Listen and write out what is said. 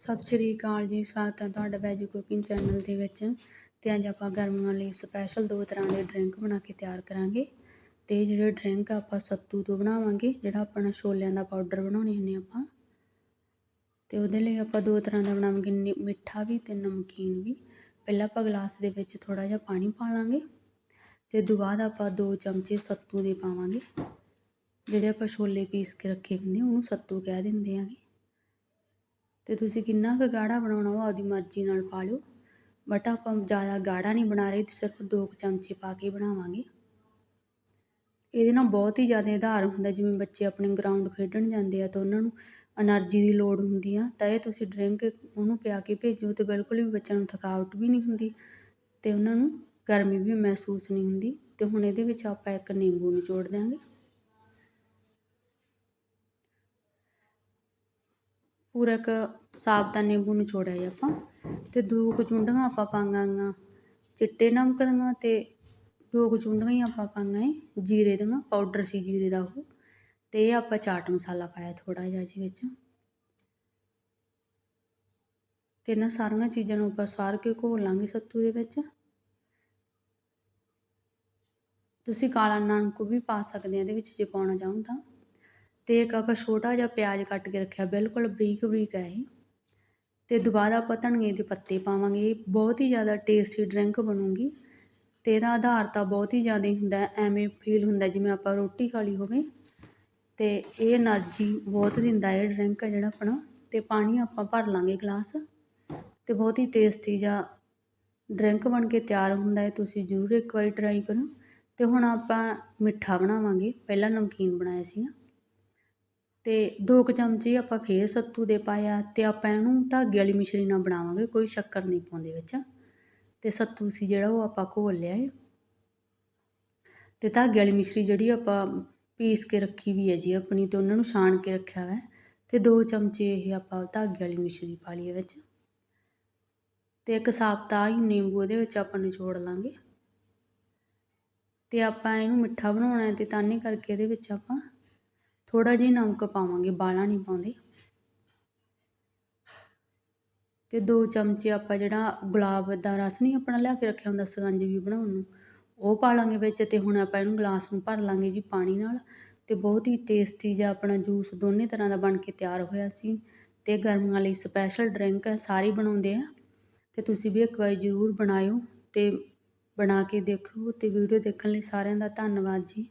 ਸਤਿ ਸ਼੍ਰੀ ਅਕਾਲ ਜੀ, ਸਵਾਗਤ ਹੈ ਤੁਹਾਡਾ ਬੈਜੂ ਕੁਕਿੰਗ ਚੈਨਲ ਦੇ ਵਿੱਚ ਤੇ ਅੱਜ ਆਪਾਂ ਗਰਮੀਆਂ ਲਈ ਸਪੈਸ਼ਲ ਦੋ ਤਰ੍ਹਾਂ ਦੇ ਡਰਿੰਕ ਬਣਾ ਕੇ ਤਿਆਰ ਕਰਾਂਗੇ ਤੇ ਜਿਹੜੇ ਡਰਿੰਕ ਆਪਾਂ ਸੱਤੂ ਤੋਂ ਬਣਾਵਾਂਗੇ, ਜਿਹੜਾ ਆਪਣਾ ਛੋਲਿਆਂ ਦਾ ਪਾਊਡਰ ਬਣਾਉਣੇ ਹੁੰਦੇ ਆਪਾਂ, ਤੇ ਉਹਦੇ ਲਈ ਆਪਾਂ ਦੋ ਤਰ੍ਹਾਂ ਦਾ ਬਣਾਵਾਂਗੇ ਮਿੱਠਾ ਵੀ ਤੇ ਨਮਕੀਨ ਵੀ। ਪਹਿਲਾਂ ਆਪਾਂ ਗਲਾਸ ਦੇ ਵਿੱਚ ਥੋੜਾ ਜਿਹਾ ਪਾਣੀ ਪਾ ਲਾਂਗੇ ਤੇ ਤੋਂ ਬਾਅਦ ਆਪਾਂ ਦੋ ਚਮਚੇ ਸੱਤੂ ਦੇ ਪਾਵਾਂਗੇ, ਜਿਹੜੇ ਆਪਾਂ ਛੋਲੇ ਪੀਸ ਕੇ ਰੱਖੇ ਹੁੰਦੇ ਉਹਨੂੰ ਸੱਤੂ ਕਹਿ ਦਿੰਦੇ ਆਗੇ। ਅਤੇ ਤੁਸੀਂ ਕਿੰਨਾ ਕੁ ਗਾੜਾ ਬਣਾਉਣਾ ਵਾ ਆਪਦੀ ਮਰਜ਼ੀ ਨਾਲ ਪਾ ਲਿਓ। ਬਟ ਆਪਾਂ ਜ਼ਿਆਦਾ ਗਾੜਾ ਨਹੀਂ ਬਣਾ ਰਹੇ ਸਿਰਫ ਦੋ ਕੁ ਚਮਚੇ ਪਾ ਕੇ ਬਣਾਵਾਂਗੇ। ਇਹਦੇ ਨਾਲ ਬਹੁਤ ਹੀ ਜ਼ਿਆਦਾ ਆਧਾਰ ਹੁੰਦਾ, ਜਿਵੇਂ ਬੱਚੇ ਆਪਣੇ ਗਰਾਊਂਡ ਖੇਡਣ ਜਾਂਦੇ ਆ ਤਾਂ ਉਹਨਾਂ ਨੂੰ ਐਨਰਜੀ ਦੀ ਲੋੜ ਹੁੰਦੀ ਆ, ਤਾਂ ਇਹ ਤੁਸੀਂ ਡਰਿੰਕ ਉਹਨੂੰ ਪਿਆ ਕੇ ਭੇਜੋ ਤੇ ਬਿਲਕੁਲ ਵੀ ਬੱਚਿਆਂ ਨੂੰ ਥਕਾਵਟ ਵੀ ਨਹੀਂ ਹੁੰਦੀ ਤੇ ਉਹਨਾਂ ਨੂੰ ਗਰਮੀ ਵੀ ਮਹਿਸੂਸ ਨਹੀਂ ਹੁੰਦੀ। ਤੇ ਹੁਣ ਇਹਦੇ ਵਿੱਚ ਆਪਾਂ ਇੱਕ ਨਿੰਬੂ ਨੂੰ ਜੋੜ ਦਿਆਂਗੇ। ਪੂਰਾ ਇੱਕ ਸਾਬਤਾ ਨਿੰਬੂ ਨਿਚੋੜਿਆ ਜੀ ਆਪਾਂ। ਅਤੇ ਦੋ ਕੁ ਚੁੰਡੀਆਂ ਆਪਾਂ ਪਾਵਾਂਗੀਆਂ ਚਿੱਟੇ ਨਮਕ ਦੀਆਂ ਅਤੇ ਦੋ ਕੁ ਚੁੰਡੀਆਂ ਹੀ ਆਪਾਂ ਪਾਵਾਂਗੇ ਜੀਰੇ ਦੀਆਂ ਪਾਊਡਰ ਸੀ ਜੀਰੇ ਦਾ ਉਹ। ਤੇ ਇਹ ਆਪਾਂ ਚਾਟ ਮਸਾਲਾ ਪਾਇਆ ਥੋੜ੍ਹਾ ਜਿਹਾ ਜੀ ਵਿੱਚ। ਤੇ ਇਹਨਾਂ ਸਾਰੀਆਂ ਚੀਜ਼ਾਂ ਨੂੰ ਆਪਾਂ ਸਾਰ ਕੇ ਘੋਲ ਲਾਂਗੇ ਸੱਤੂ ਦੇ ਵਿੱਚ। ਤੁਸੀਂ ਕਾਲਾ ਨਮਕ ਵੀ ਪਾ ਸਕਦੇ ਆ ਇਹਦੇ ਵਿੱਚ ਜੇ ਪਾਉਣਾ ਚਾਹੋ ਤਾਂ ਤੇ ਇੱਕ ਆਪਾਂ ਛੋਟਾ ਜਿਹਾ ਪਿਆਜ਼ ਕੱਟ ਕੇ ਰੱਖਿਆ, ਬਿਲਕੁਲ ਬਰੀਕ ਬਰੀਕ ਹੈ ਇਹ। ਅਤੇ ਦੁਬਾਰਾ ਆਪਾਂ ਧਨੀਏ ਦੇ ਪੱਤੇ ਪਾਵਾਂਗੇ। ਬਹੁਤ ਹੀ ਜ਼ਿਆਦਾ ਟੇਸਟੀ ਡਰਿੰਕ ਬਣੂਗੀ ਅਤੇ ਇਹਦਾ ਆਧਾਰ ਤਾਂ ਬਹੁਤ ਹੀ ਜ਼ਿਆਦਾ ਹੁੰਦਾ, ਐਵੇਂ ਫੀਲ ਹੁੰਦਾ ਜਿਵੇਂ ਆਪਾਂ ਰੋਟੀ ਖਾ ਲਈ ਹੋਵੇ। ਅਤੇ ਇਹ ਐਨਰਜੀ ਬਹੁਤ ਦਿੰਦਾ ਇਹ ਡਰਿੰਕ ਹੈ ਜਿਹੜਾ ਆਪਣਾ। ਅਤੇ ਪਾਣੀ ਆਪਾਂ ਭਰ ਲਵਾਂਗੇ ਗਲਾਸ ਅਤੇ ਬਹੁਤ ਹੀ ਟੇਸਟੀ ਜਿਹਾ ਡਰਿੰਕ ਬਣ ਕੇ ਤਿਆਰ ਹੁੰਦਾ ਹੈ, ਤੁਸੀਂ ਜ਼ਰੂਰ ਇੱਕ ਵਾਰੀ ਟਰਾਈ ਕਰੋ। ਅਤੇ ਹੁਣ ਆਪਾਂ ਮਿੱਠਾ ਬਣਾਵਾਂਗੇ, ਪਹਿਲਾਂ ਨਮਕੀਨ ਬਣਾਇਆ ਸੀਗਾ। ਤੇ ਦੋ ਕੁ ਚਮਚੇ ਆਪਾਂ ਫੇਰ ਸੱਤੂ ਦੇ ਪਾਇਆ ਤੇ ਆਪਾਂ ਇਹਨੂੰ ਧਾਗੇ ਵਾਲੀ ਮਿਸ਼ਰੀ ਨਾਲ ਬਣਾਵਾਂਗੇ, ਕੋਈ ਸ਼ੱਕਰ ਨਹੀਂ ਪਾਉਂਦੇ ਵਿੱਚ। ਤੇ ਸੱਤੂ ਸੀ ਜਿਹੜਾ ਉਹ ਆਪਾਂ ਘੋਲ ਲਿਆ ਏ। ਤੇ ਧਾਗੇ ਵਾਲੀ ਮਿਸ਼ਰੀ ਜਿਹੜੀ ਆਪਾਂ ਪੀਸ ਕੇ ਰੱਖੀ ਵੀ ਹੈ ਜੀ ਆਪਣੀ ਤੇ ਉਹਨਾਂ ਨੂੰ ਛਾਣ ਕੇ ਰੱਖਿਆ ਹੋਇਆ। ਤੇ ਦੋ ਚਮਚੇ ਇਹ ਆਪਾਂ ਧਾਗੇ ਵਾਲੀ ਮਿਸ਼ਰੀ ਪਾ ਲਈਏ ਵਿੱਚ। ਤੇ ਇੱਕ ਸਾਬਤਾ ਹੀ ਨਿੰਬੂ ਇਹਦੇ ਵਿੱਚ ਆਪਾਂ ਨਿਚੋੜ ਲਾਂਗੇ। ਤੇ ਆਪਾਂ ਇਹਨੂੰ ਮਿੱਠਾ ਬਣਾਉਣਾ ਹੈ ਤੇ ਤਾਨੇ ਕਰਕੇ ਇਹਦੇ ਵਿੱਚ ਆਪਾਂ ਥੋੜ੍ਹਾ ਜਿਹਾ ਨਮਕ ਪਾਵਾਂਗੇ, ਬਾਲਾ ਨਹੀਂ ਪਾਉਂਦੇ। ਅਤੇ ਦੋ ਚਮਚੇ ਆਪਾਂ ਜਿਹੜਾ ਗੁਲਾਬ ਦਾ ਰਸ ਨਹੀਂ ਆਪਣਾ ਲਿਆ ਕੇ ਰੱਖਿਆ ਹੁੰਦਾ ਸਕੰਜਵੀ ਬਣਾਉਣ ਨੂੰ, ਉਹ ਪਾ ਲਾਂਗੇ ਵਿੱਚ ਅਤੇ ਹੁਣ ਆਪਾਂ ਇਹਨੂੰ ਗਲਾਸ ਨੂੰ ਭਰ ਲਾਂਗੇ ਜੀ ਪਾਣੀ ਨਾਲ। ਅਤੇ ਬਹੁਤ ਹੀ ਟੇਸਟੀ ਜਿਹਾ ਆਪਣਾ ਜੂਸ ਦੋਨੇ ਤਰ੍ਹਾਂ ਦਾ ਬਣ ਕੇ ਤਿਆਰ ਹੋਇਆ ਸੀ। ਅਤੇ ਗਰਮੀਆਂ ਲਈ ਸਪੈਸ਼ਲ ਡਰਿੰਕ ਹੈ ਸਾਰੇ ਬਣਾਉਂਦੇ ਆ। ਅਤੇ ਤੁਸੀਂ ਵੀ ਇੱਕ ਵਾਰ ਜ਼ਰੂਰ ਬਣਾਇਓ ਅਤੇ ਬਣਾ ਕੇ ਦੇਖੋ ਅਤੇ ਵੀਡੀਓ ਦੇਖਣ ਲਈ ਸਾਰਿਆਂ ਦਾ ਧੰਨਵਾਦ ਜੀ।